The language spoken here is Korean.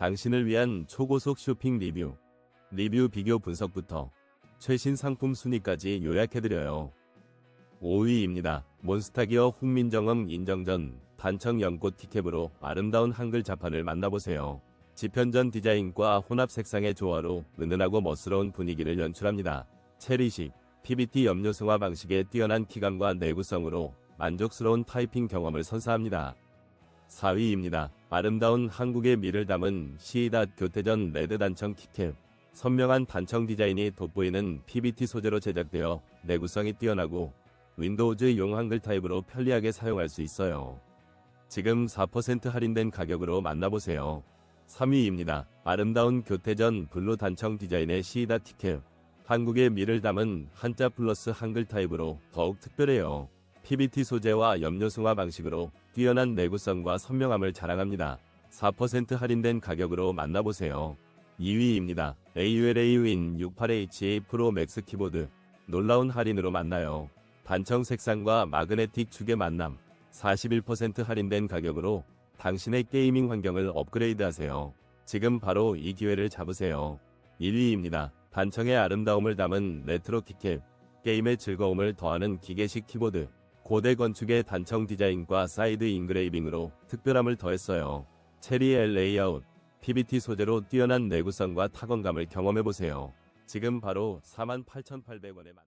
당신을 위한 초고속 쇼핑 리뷰, 리뷰 비교 분석부터 최신 상품 순위까지 요약해드려요. 5위입니다. 몬스타기어 훈민정음 인정전 단청 연꽃 티캡으로 아름다운 한글 자판을 만나보세요. 지편전 디자인과 혼합 색상의 조화로 은은하고 멋스러운 분위기를 연출합니다. 체리식, PBT 염료 승화 방식의 뛰어난 키감과 내구성으로 만족스러운 타이핑 경험을 선사합니다. 4위입니다. 아름다운 한국의 미를 담은 시이다 교태전 레드 단청 키캡. 선명한 단청 디자인이 돋보이는 PBT 소재로 제작되어 내구성이 뛰어나고 윈도우즈 용 한글 타입으로 편리하게 사용할 수 있어요. 지금 4% 할인된 가격으로 만나보세요. 3위입니다. 아름다운 교태전 블루 단청 디자인의 시이다 티캡. 한국의 미를 담은 한자 플러스 한글 타입으로 더욱 특별해요. PBT 소재와 염료승화 방식으로 뛰어난 내구성과 선명함을 자랑합니다. 4% 할인된 가격으로 만나보세요. 2위입니다. AULA 윈 68H 프로 맥스 키보드. 놀라운 할인으로 만나요. 단청 색상과 마그네틱 축의 만남. 41% 할인된 가격으로 당신의 게이밍 환경을 업그레이드 하세요. 지금 바로 이 기회를 잡으세요. 1위입니다. 단청의 아름다움을 담은 레트로 키캡. 게임의 즐거움을 더하는 기계식 키보드. 고대 건축의 단청 디자인과 사이드 인그레이빙으로 특별함을 더했어요. 체리 L 레이아웃. PBT 소재로 뛰어난 내구성과 타건감을 경험해보세요. 지금 바로 48,800원에 만